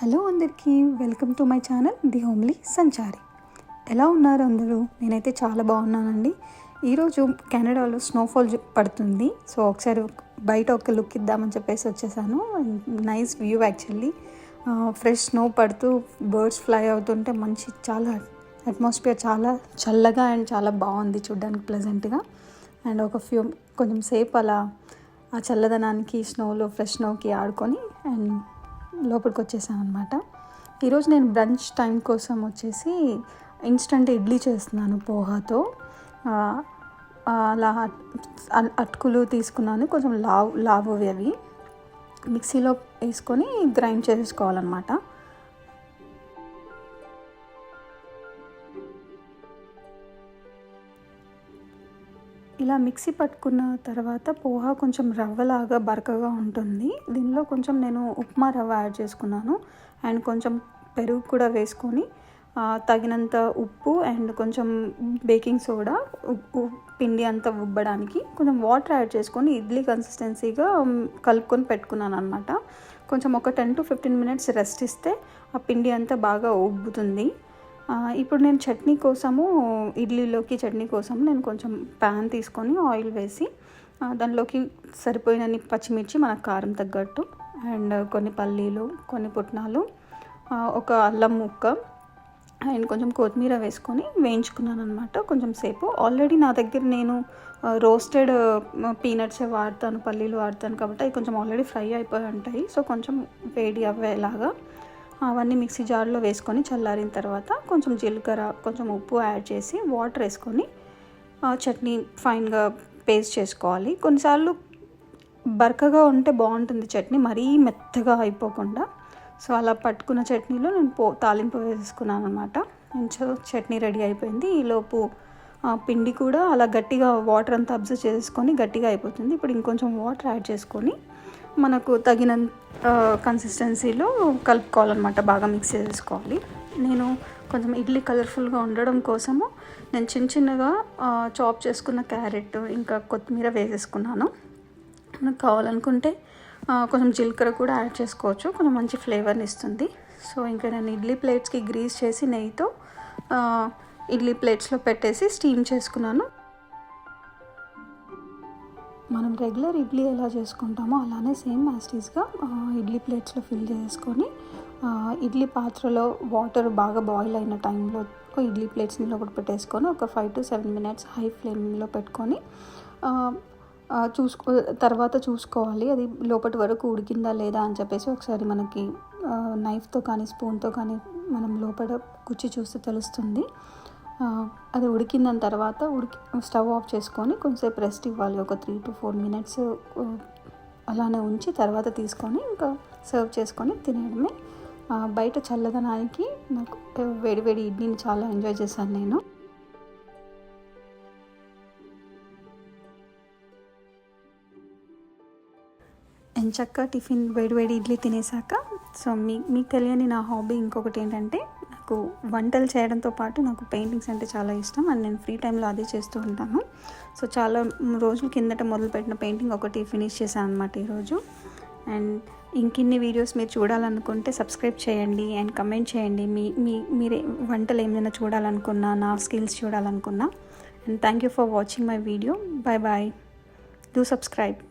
Hello అందరికీ welcome to my channel the homely సంచారి. ఎలా ఉన్నారు అందరూ? నేనైతే చాలా బాగున్నానండి. ఈరోజు కెనడాలో స్నోఫాల్ పడుతుంది. సో ఒకసారి బయట ఒక లుక్ ఇద్దామని చెప్పేసి వచ్చేసాను. Nice view actually. Fresh snow పడుతూ బర్డ్స్ ఫ్లై అవుతుంటే మంచి చాలా అట్మాస్ఫియర్ చాలా చల్లగా అండ్ చాలా బాగుంది చూడ్డానికి ప్లెజెంట్గా. అండ్ ఒక ఫ్యూ కొంచెం సేపు అలా ఆ చల్లదనానికి స్నోలో ఫ్రెష్ స్నోకి ఆడుకొని అండ్ లోపలికి వచ్చేసాను అనమాట ఈరోజు నేను బ్రంచ్ టైం కోసం వచ్చేసి ఇన్స్టంట్ ఇడ్లీ చేస్తున్నాను పోహాతో. అలా అటుకులు తీసుకున్నాను కొంచెం లావు లావువి అవి. మిక్సీలో వేసుకొని గ్రైండ్ చేసుకోవాలన్నమాట. ఇలా మిక్సీ పట్టుకున్న తర్వాత పోహా కొంచెం రవ్వలాగా బరకగా ఉంటుంది. దీనిలో కొంచెం నేను ఉప్మా రవ్వ యాడ్ చేసుకున్నాను. అండ్ కొంచెం పెరుగు కూడా వేసుకొని తగినంత ఉప్పు అండ్ కొంచెం బేకింగ్ సోడా ఉప్పు పిండి అంతా ఉబ్బడానికి కొంచెం వాటర్ యాడ్ చేసుకొని ఇడ్లీ కన్సిస్టెన్సీగా కలుపుకొని పెట్టుకున్నాను అనమాట కొంచెం ఒక ten to fifteen minutes rest ఇస్తే ఆ పిండి అంతా బాగా ఉబ్బుతుంది. ఇప్పుడు నేను చట్నీ కోసము ఇడ్లీలోకి చట్నీ కోసం నేను కొంచెం ప్యాన్ తీసుకొని ఆయిల్ వేసి దానిలోకి సరిపోయినన్ని పచ్చిమిర్చి మన కారం తగ్గట్టు అండ్ కొన్ని పల్లీలు కొన్ని పుట్నాలు ఒక అల్లం ముక్క అండ్ కొంచెం కొత్తిమీర వేసుకొని వేయించుకున్నాను అనమాట కొంచెం సేపు. ఆల్రెడీ నా దగ్గర నేను రోస్టెడ్ పీనట్సే వాడతాను పల్లీలు వాడతాను కాబట్టి అవి కొంచెం ఆల్రెడీ ఫ్రై అయిపోయి ఉంటాయి. సో కొంచెం వేడి అవ్వేలాగా అవన్నీ మిక్సీ జార్లో వేసుకొని చల్లారిన తర్వాత కొంచెం జీలకర్ర కొంచెం ఉప్పు యాడ్ చేసి వాటర్ వేసుకొని చట్నీ ఫైన్గా పేస్ట్ చేసుకోవాలి. కొన్నిసార్లు బరకగా ఉంటే బాగుంటుంది చట్నీ మరీ మెత్తగా అయిపోకుండా. సో అలా పట్టుకున్న చట్నీలో నేను పో తాలింపు వేసుకున్నాను అనమాట అండ్ చట్నీ రెడీ అయిపోయింది. ఈలోపు పిండి కూడా అలా గట్టిగా వాటర్ అంతా అబ్జర్వ్ చేసుకొని గట్టిగా అయిపోతుంది. ఇప్పుడు ఇంకొంచెం వాటర్ యాడ్ చేసుకొని మనకు తగిన కన్సిస్టెన్సీలో కలుపుకోవాలన్నమాట. బాగా మిక్స్ చేసుకోవాలి. నేను కొంచెం ఇడ్లీ కలర్ఫుల్గా ఉండడం కోసము నేను చిన్న చిన్నగా చాప్ చేసుకున్న క్యారెట్ ఇంకా కొత్తిమీర వేసేసుకున్నాను. మనకు కావాలనుకుంటే కొంచెం జీలకర్ర కూడా యాడ్ చేసుకోవచ్చు. కొంచెం మంచి ఫ్లేవర్ని ఇస్తుంది. సో ఇంకా నేను ఇడ్లీ ప్లేట్స్కి గ్రీస్ చేసి నెయ్యితో ఇడ్లీ ప్లేట్స్లో పెట్టేసి స్టీమ్ చేసుకున్నాను. మనం రెగ్యులర్ ఇడ్లీ ఎలా చేసుకుంటామో అలానే సేమ్ యాస్టీస్గా ఇడ్లీ ప్లేట్స్లో ఫిల్ చేసుకొని ఇడ్లీ పాత్రలో వాటర్ బాగా బాయిల్ అయిన టైంలో ఇడ్లీ ప్లేట్స్ని లోపల పెట్టేసుకొని ఒక five to seven minutes high ఫ్లేమ్లో పెట్టుకొని చూసుకో తర్వాత చూసుకోవాలి. అది లోపటి వరకు ఉడికిందా లేదా అని చెప్పేసి ఒకసారి మనకి నైఫ్తో కానీ స్పూన్తో కానీ మనం లోపల గుచ్చి చూస్తే తెలుస్తుంది. అది ఉడికిన తర్వాత ఉడికి స్టవ్ ఆఫ్ చేసుకొని కొంచెంసేపు రెస్ట్ ఇవ్వాలి. ఒక త్రీ టు ఫోర్ మినిట్స్ అలానే ఉంచి తర్వాత తీసుకొని ఇంకా సర్వ్ చేసుకొని తినేయడమే. బయట చల్లదనానికి నాకు వేడి వేడి ఇడ్లీని చాలా ఎంజాయ్ చేశాను నేను. ఎంచక్క టిఫిన్ వేడి వేడి ఇడ్లీ తినేసాక సో మీ మీకు తెలియని నా హాబీ ఇంకొకటి ఏంటంటే నాకు వంటలు చేయడంతో పాటు నాకు పెయింటింగ్స్ అంటే చాలా ఇష్టం అండ్ నేను ఫ్రీ టైంలో అదే చేస్తూ ఉంటాను. సో చాలా రోజుల కిందట మొదలుపెట్టిన పెయింటింగ్ ఒకటి ఫినిష్ చేశాను అనమాట ఈరోజు. అండ్ ఇంకిన్ని వీడియోస్ మీరు చూడాలనుకుంటే సబ్స్క్రైబ్ చేయండి అండ్ కమెంట్ చేయండి. మీ మీ మీరే వంటలు ఏమైనా చూడాలనుకున్నా నా skills చూడాలనుకున్నా. And thank you for watching my video. Bye bye do subscribe.